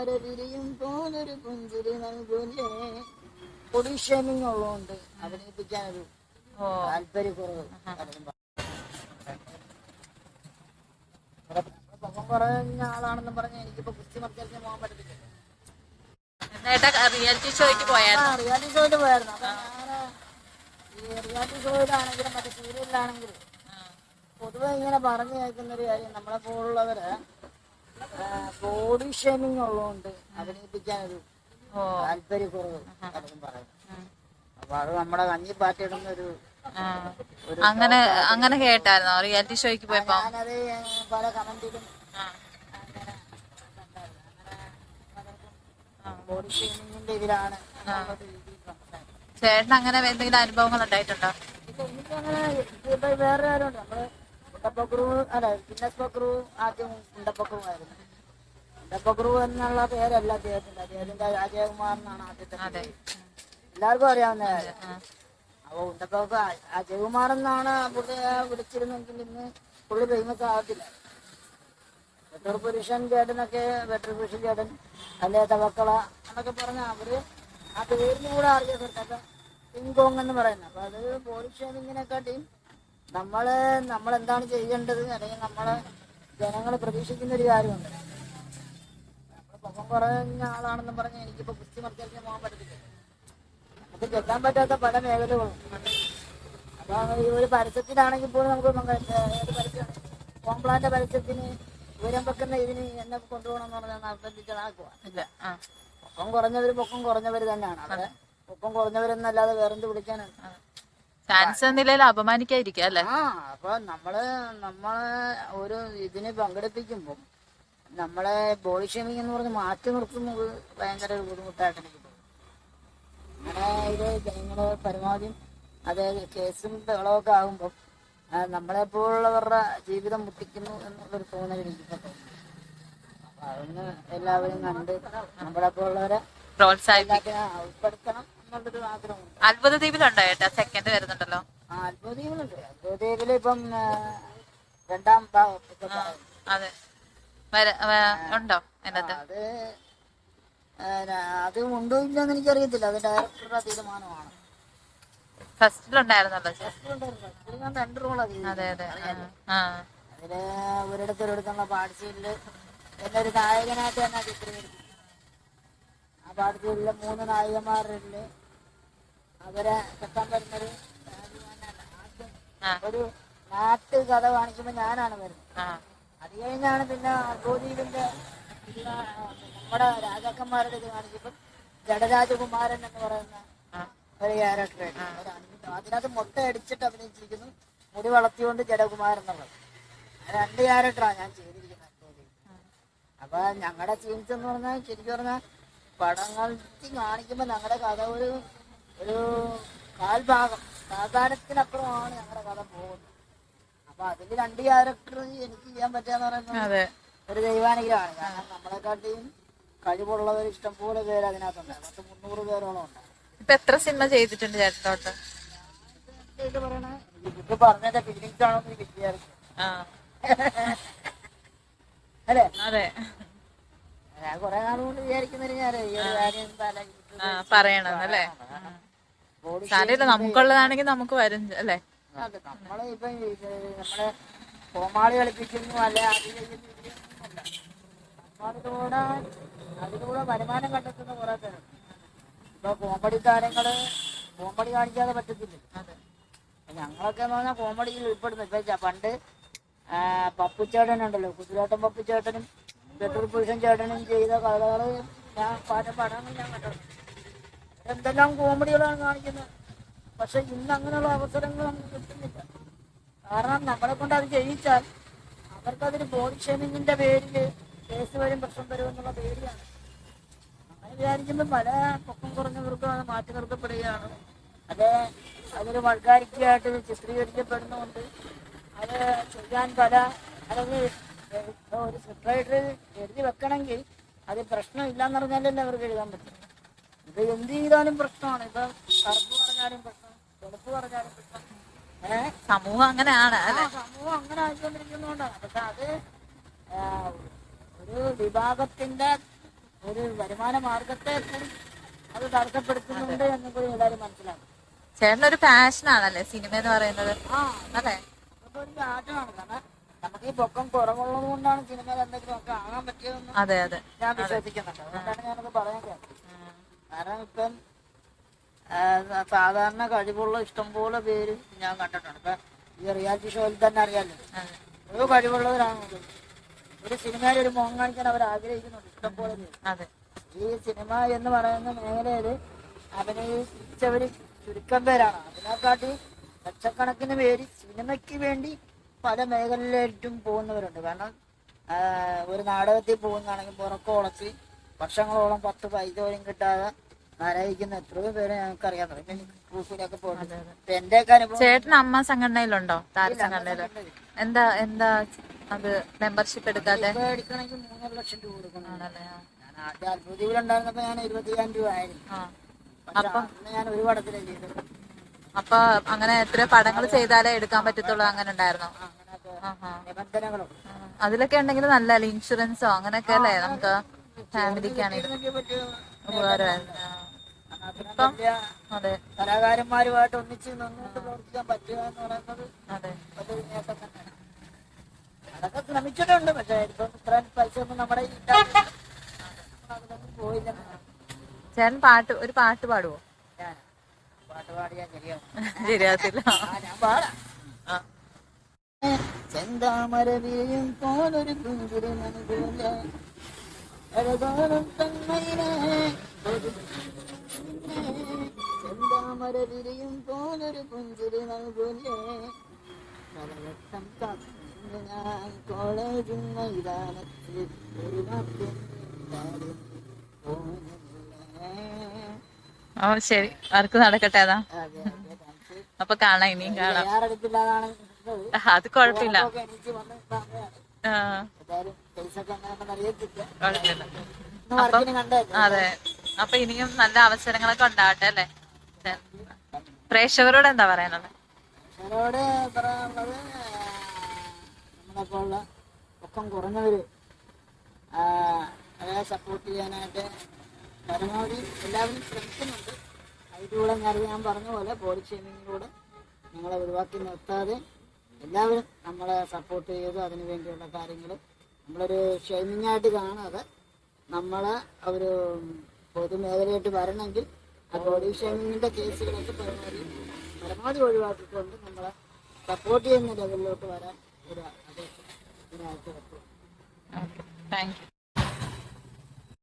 താമര വിരിയും പോലൊരു പുഞ്ചിരി നൽകൂലേ? പൊടി ഷേമിങ് ഉള്ളതുകൊണ്ട് അഭിനയിപ്പിക്കാനൊരു താല്പര്യക്കുറവ് ആളാണെന്ന് പറഞ്ഞ എനിക്കിപ്പോ കുസ്തി മത്സരത്തിന് പോകാൻ പറ്റത്തില്ല. റിയാലിറ്റി ഷോയ്ക്ക് പോയായിരുന്നു? റിയാലിറ്റി ഷോയിൽ പോയായിരുന്നു. അപ്പൊ ഞാൻ ഈ റിയാലിറ്റി ഷോയിലാണെങ്കിലും മറ്റേ സീരിയലിലാണെങ്കിലും പൊതുവെ ഇങ്ങനെ പറഞ്ഞു കേൾക്കുന്ന ഒരു കാര്യം നമ്മളെ പോലുള്ളവര് ബോഡി ഷേമിങ് ഉള്ളതുകൊണ്ട് അഭിനയിപ്പിക്കാനൊരു ഒരു താല്പര്യക്കുറവ് പലരും പറയുന്നു. അപ്പൊ അത് നമ്മുടെ കഞ്ഞി പാറ്റിടുന്ന ഒരു അങ്ങനെ അങ്ങനെ കേട്ടായിരുന്നോ? റിയാലിറ്റി ഷോയ്ക്ക് പോയപ്പോ? ഞാനത് പല കമന്റിലും. ബോഡി ഷേമിങ്ങിന്റെ ഇതിലാണ്. ചേട്ടൻ അങ്ങനെ എന്തെങ്കിലും അനുഭവങ്ങൾ ഉണ്ടായിട്ടുണ്ടോ? വേറെ ആരുണ്ട്. നമ്മൾ ഉണ്ടപ്പക്രു അല്ല ഫിറ്റ്നസ് പക്രു ആദ്യം ഉണ്ടപ്പക്രുവായിരുന്നു ഉണ്ടപ്പക്രു എന്നുള്ള പേരല്ല അദ്ദേഹത്തിന്റെ അദ്ദേഹത്തിന്റെ രാജകുമാർ എന്നാണ് ആദ്യത്തെ എല്ലാവർക്കും അറിയാവുന്ന കാര്യം. അപ്പൊ ഉണ്ടപ്പക്രു അജയകുമാർ എന്നാണ് പുള്ളിയെ വിളിച്ചിരുന്നെങ്കിൽ ഇന്ന് പുള്ളി ഫേമസ് ആകത്തില്ല വെട്ടർ പുരുഷൻ ചേട്ടനൊക്കെ വെട്ടർ പുരുഷൻ ചേട്ടൻ അല്ലെ തവക്കള എന്നൊക്കെ പറഞ്ഞ അവർ ആ പേരിന് കൂടെ അറിയപ്പെട്ടത് പിങ്കോങ് എന്ന് പറയുന്നത്. അപ്പൊ അത് പോലീസ് ഷേമിങ്ങിനെക്കാട്ടിയും നമ്മൾ നമ്മൾ എന്താണ് ചെയ്യേണ്ടത് അല്ലെങ്കിൽ നമ്മൾ ജനങ്ങൾ പ്രതീക്ഷിക്കുന്ന ഒരു കാര്യമുണ്ട് നമ്മൾ പൊക്കം കുറഞ്ഞ ആളാണെന്ന് പറഞ്ഞ് എനിക്കിപ്പോ കുസ്തി മത്സരത്തിന് പോകാൻ പറ്റത്തില്ല. നമുക്ക് ചെല്ലാൻ പറ്റാത്ത പല മേഖലകളും. അപ്പൊ ഈ ഒരു പരസ്യത്തിനാണെങ്കിൽ പോലും നമുക്ക്. ഏത് പരസ്യം? കോംപ്ലാന്റെ പരസ്യത്തിന് ഉയരം വെക്കുന്ന ഇതിന് എന്നെ കൊണ്ടുപോകണം എന്ന് പറഞ്ഞാൽ നിർബന്ധിച്ച് നടക്കുക ഇല്ല ആ. പൊക്കം കുറഞ്ഞവര് പൊക്കം കുറഞ്ഞവര് തന്നെയാണ്. അവിടെ പൊക്കം കുറഞ്ഞവരെന്നല്ലാതെ വേറെന്ത് വിളിക്കാനാണ് ചാൻസ് എന്നില്ല അപമാനിക്കാതിരിക്കുക അല്ലേ? ആ അപ്പൊ നമ്മൾ നമ്മളെ ഒരു ഇതിന് പങ്കെടുപ്പിക്കുമ്പോൾ നമ്മളെ ബോഡി ഷേമിംഗ് എന്ന് പറഞ്ഞ് മാറ്റി നിർത്തുന്നത് ഭയങ്കര ഒരു ബുദ്ധിമുട്ടായിട്ട് എനിക്ക് തോന്നുന്നു. അങ്ങനെ ഇത് ജനങ്ങൾ പരമാവധി അത് കേസും ബഹളമൊക്കെ ആകുമ്പോൾ നമ്മളെ പോലുള്ളവരുടെ ജീവിതം മുട്ടിക്കുന്നു എന്നുള്ളൊരു തോന്നൽ എനിക്ക് തോന്നുന്നു. അപ്പൊ അതൊന്ന് എല്ലാവരും കണ്ട് നമ്മളെ പോലുള്ളവരെ പ്രോത്സാഹിപ്പിക്കും എല്ലാത്തിനും ഉൾപ്പെടുത്തണം. അത്ഭുത ദ്വീപിലുണ്ടോ ഏട്ടാ? സെക്കൻഡ് വരുന്നുണ്ടല്ലോ. ആ അത്ഭുതീകളുണ്ട് അത്ഭുതീപിൽ ഇപ്പം ആ, രണ്ടാം. അതെ. ഉണ്ടോ അതിനകത്ത്? അത് അത് ഉണ്ടോ ഇല്ലെന്ന് എനിക്കറിയത്തില്ല. അത് ഡയറക്ടറുടെ തീരുമാനമാണ്. ഫസ്റ്റിലുണ്ടായിരുന്നല്ലോ ഞാൻ രണ്ട് റോളാ അതെ അതെ. ആ. ഒരിടത്ത് ഒരിടത്തുള്ള പാഠശീലിൽ എന്നെ ഒരു നായകനായിട്ട് തന്നെ ചിത്രീകരിച്ചു ആ പാഠശീലിലെ മൂന്ന് നായികമാരിൽ അവരെ കെട്ടാൻ വരുന്നത്. ആദ്യം ഒരു നാട്ട് കഥ കാണിക്കുമ്പോൾ ഞാനാണ് വരുന്നത് അത് കഴിഞ്ഞാണ് പിന്നെ ഗോദീപിന്റെ നമ്മുടെ രാജാക്കന്മാരുടെ ഇത് കാണിക്കുമ്പോൾ ജഡരാജകുമാരൻ എന്ന് പറയുന്ന. ഒരു ക്യാരക്ടർ അതിനകത്ത് മുട്ട അടിച്ചിട്ട് അഭിനയിച്ചിരിക്കുന്നു മുടി വളർത്തിക്കൊണ്ട് ജഡകുമാരൻ എന്നുള്ളത് രണ്ട് ക്യാരക്ടറാണ് ഞാൻ ചെയ്തിരിക്കുന്നത്. അപ്പൊ ഞങ്ങളുടെ സീൻസ് എന്ന് പറഞ്ഞാൽ ശരിക്കും പറഞ്ഞാൽ പടങ്ങൾ കാണിക്കുമ്പോൾ ഞങ്ങളുടെ കഥ ഒരു ഒരു കാൽഭാഗം സാധാരണത്തിനപ്പുറമാണ് ഞങ്ങളുടെ കഥ പോകുന്നത്. അപ്പൊ അതിൽ രണ്ട് ക്യാരക്ടർ എനിക്ക് ചെയ്യാൻ പറ്റാന്ന് പറയുന്നത് ഒരു ദൈവാനുഗ്രഹമാണ്. കാരണം നമ്മളെക്കാട്ടിയും കഴിവുള്ളവർ ഇഷ്ടംപോലെ പേര് അതിനകത്തുണ്ട്. പത്ത് മുന്നൂറ് പേരോളം ഉണ്ട്. ഇപ്പൊ എത്ര സിനിമ ചെയ്തിട്ടുണ്ട് ചേട്ടനോട്ട്? ഇത് പറഞ്ഞതിന്റെ ഫീലിങ്സ് ആണോ വിചാരിച്ചു അല്ലേ? അതെ. ഞാൻ കുറെ നാളുകൊണ്ട് വിചാരിക്കുന്നൊരു ഞാൻ പറയണം അല്ലേ? സാരമില്ല നമുക്കുള്ളതാണെങ്കിൽ നമുക്ക് വരും അല്ലേ? നമ്മൾ ഇപ്പൊ നമ്മളെ കോമാളി കളിപ്പിക്കുന്നു അല്ലെ അത് ഇത് അതിലൂടെ വരുമാനം കണ്ടെത്തുന്ന കുറെ പേരുണ്ട്. ഇപ്പൊ കോമഡി താരങ്ങൾ കോമഡി കാണിക്കാതെ പറ്റത്തില്ല. ഞങ്ങളൊക്കെ എന്ന് പറഞ്ഞാൽ കോമഡിയിൽ ഉൾപ്പെടുന്നു ഇപ്പൊ പണ്ട് ഉണ്ടല്ലോ കുതിരാട്ടൻ പപ്പുച്ചേട്ടനും പെട്രോൾ പുരുഷൻ ചേട്ടനും ചെയ്ത കഥകൾ ഞാൻ പാട്ട് പാടാൻ ഞാൻ കണ്ടിട്ടുണ്ട്. എന്തെല്ലാം കോമഡികളാണ് കാണിക്കുന്നത്. പക്ഷെ ഇന്ന് അങ്ങനെയുള്ള അവസരങ്ങൾ നമുക്ക് കിട്ടുന്നില്ല. കാരണം നമ്മളെ കൊണ്ട് അത് ചെയ്യിച്ചാൽ അവർക്കതിന് ബോഡി ഷേമിങ്ങിന്റെ പേരിൽ കേസ് വരും പ്രശ്നം വരും എന്നുള്ള പേടിയാണ് അങ്ങനെ വിചാരിക്കുമ്പോൾ പല പൊക്കം കുറഞ്ഞവർക്കും അത് മാറ്റി നിർത്തപ്പെടുകയാണ്. അത് അതൊരു വൾഗാരിറ്റിയായിട്ട് ചിത്രീകരിക്കപ്പെടുന്നുണ്ട് അത് ചെയ്യാൻ പല അല്ലെങ്കിൽ ഒരു സ്ക്രിപ്റ്റ് റൈറ്റർ എഴുതി വെക്കണമെങ്കിൽ അത് പ്രശ്നമില്ലാന്ന് പറഞ്ഞാലല്ലേ അവർക്ക് എഴുതാൻ പറ്റും. ഇത് എന്ത് ചെയ്താലും പ്രശ്നമാണ്. ഇപ്പൊ കറുപ്പ് പറഞ്ഞാലും പ്രശ്നം വെളുപ്പ് പറഞ്ഞാലും പ്രശ്നം. ഏഹ് സമൂഹം അങ്ങനെയാണ് സമൂഹം അങ്ങനെ ആയിക്കൊണ്ടിരിക്കുന്നതുകൊണ്ടാണ് പക്ഷെ അത് ഒരു വിഭാഗത്തിന്റെ ഒരു വരുമാന മാർഗത്തെ അത് തടസ്സപ്പെടുത്തുന്നുണ്ട് എന്ന് കൂടി എല്ലാവരും മനസ്സിലാക്കും ചേട്ടനൊരു പാഷനാണല്ലേ സിനിമ എന്ന് പറയുന്നത്? അല്ലേ ഒരു പാഷനാണ്. കാരണം നമുക്ക് ഈ പൊക്കം കുറവുള്ളത് കൊണ്ടാണ് സിനിമയിൽ എന്തെങ്കിലും ഒക്കെ ആകാൻ പറ്റിയതെന്ന് അതെ അതെ. ഞാൻ വിശ്വസിക്കുന്നുണ്ട്. അതുകൊണ്ടാണ് ഞാനത് പറയാൻ ഉം. കാരണം ഇപ്പം സാധാരണ കഴിവുള്ള ഇഷ്ടംപോലെ പേര് ഞാൻ കണ്ടിട്ടുണ്ട്. ഇപ്പം ഈ റിയാലിറ്റി ഷോയിൽ തന്നെ അറിയാലോ. ഒരു ഓരോ കഴിവുള്ളവരാണ് ഒരു സിനിമയിൽ ഒരു മോഹം കാണിക്കാൻ അവർ ആഗ്രഹിക്കുന്നുണ്ട് ഇഷ്ടംപോലെ പേര്. ഈ സിനിമ എന്ന് പറയുന്ന മേഖലയിൽ അഭിനയിച്ചവർ ചുരുക്കം പേരാണ്. അതിനെക്കാട്ടി ലക്ഷക്കണക്കിന് പേര് സിനിമയ്ക്ക് വേണ്ടി പല മേഖലയിലേറ്റും പോകുന്നവരുണ്ട്. കാരണം ഒരു നാടകത്തിൽ പോകുന്നതാണെങ്കിൽ പുറക്കം ഉളച്ച് വർഷങ്ങളോളം പത്ത് പൈസ പോലും കിട്ടാതെ ആരായിരിക്കുന്ന എത്രയോ പേരെ ഞങ്ങൾക്ക് അറിയാൻ തുടങ്ങി ഗ്രൂപ്പിലൊക്കെ പോകുന്നത് ഇപ്പൊ എന്റെയൊക്കെ അനുഭവം ചേട്ടൻ അമ്മ സംഘടനയിലുണ്ടോ? താര സംഘടനയിൽ. എന്താ എന്താ അത് മെമ്പർഷിപ്പ് എടുക്കാതെ ഇപ്പൊ എടുക്കണമെങ്കിൽ മൂന്നര ലക്ഷം രൂപ കൊടുക്കണം. ആണല്ലേ ആ. ഞാൻ ആദ്യം അത്ഭുതീവിലുണ്ടായിരുന്നപ്പോ ഞാൻ ഇരുപത്തിയായിരം രൂപ ആയിരുന്നു. ആ. പക്ഷെ അന്ന് ഞാൻ ഒരു പടത്തിലേ ചെയ്തത് അപ്പൊ അങ്ങനെ എത്ര പടങ്ങൾ ചെയ്താലേ എടുക്കാൻ പറ്റത്തുള്ളൂ അങ്ങനെ ഉണ്ടായിരുന്നോ? അങ്ങനെയൊക്കെ. നിബന്ധനകളും അതിലൊക്കെ ഉണ്ടെങ്കിൽ നല്ലല്ലേ ഇൻഷുറൻസോ അങ്ങനെയൊക്കെ അല്ലേ നമുക്ക്? ഉപകാരമായിരുന്നു. അതെ. കലാകാരന്മാരുമായിട്ട് ഒന്നിച്ച് നിന്നുകൊണ്ട് പ്രവർത്തിക്കാൻ പറ്റുക എന്ന് പറയുന്നത് അതെ. വലിയൊരു നേട്ടം തന്നെയാണ്. അതൊക്കെ ശ്രമിച്ചിട്ടുണ്ട് പക്ഷെ ഇപ്പം ഇത്രയും പൈസ ഒന്നും നമ്മുടെ അതിലൊന്നും പോയില്ല. ചേട്ടൻ പാട്ട് ഒരു പാട്ട് പാടുവോ? പാട്ട് പാടിയാ ശരിയാവും. ശരിയാകത്തില്ല. ആ ഞാൻ പാടാം. ചെന്താമര പോലൊരു കുഞ്ചിരി നൽകൂല ചെന്താമര വിരിയും പോലൊരു പുഞ്ചിരി നൽകൂലേ പലവട്ടം കാത്തുനിന്ന് ഞാൻ കോളേജിൽ മൈതാനത്തിൽ ഒരു വാക്കും ഓ ശരി. ആർക്ക് നടക്കട്ടെ അതാ? അപ്പൊ കാണാം ഇനിയും കാണാം. അത് സമയമാണ്. ആ, അതെ. അപ്പൊ ഇനിയും നല്ല അവസരങ്ങളൊക്കെ ഉണ്ടാവട്ടെ അല്ലേ? പ്രേക്ഷകരോട് എന്താ പറയാനുള്ളത്? അവരോട് പറയാനുള്ളത് നമ്മളെപ്പോലുള്ള ഒക്കം കുറഞ്ഞവര് ആ, അവരെ സപ്പോർട്ട് ചെയ്യാനായിട്ട് പരമാവധി എല്ലാവരും ശ്രമിക്കുന്നുണ്ട്. അതിലൂടെ ഞാൻ ഞാൻ പറഞ്ഞ പോലെ ബോഡി ഷേമിങ്ങിലൂടെ ഞങ്ങളെ ഒഴിവാക്കി നിർത്താതെ എല്ലാവരും നമ്മളെ സപ്പോർട്ട് ചെയ്ത് അതിനു വേണ്ടിയുള്ള കാര്യങ്ങൾ നമ്മളൊരു ഷൈനിങ് ആയിട്ട് കാണാതെ നമ്മളെ ഒരു പൊതുമേഖലയായിട്ട് വരണമെങ്കിൽ ആ ബോഡി ഷൈനിങ്ങിന്റെ കേസുകളൊക്കെ പരമാവധി പരമാവധി ഒഴിവാക്കിക്കൊണ്ട് നമ്മളെ സപ്പോർട്ട് ചെയ്യുന്ന ലെവലിലോട്ട് വരാൻ ഒരു അപേക്ഷ താങ്ക് യു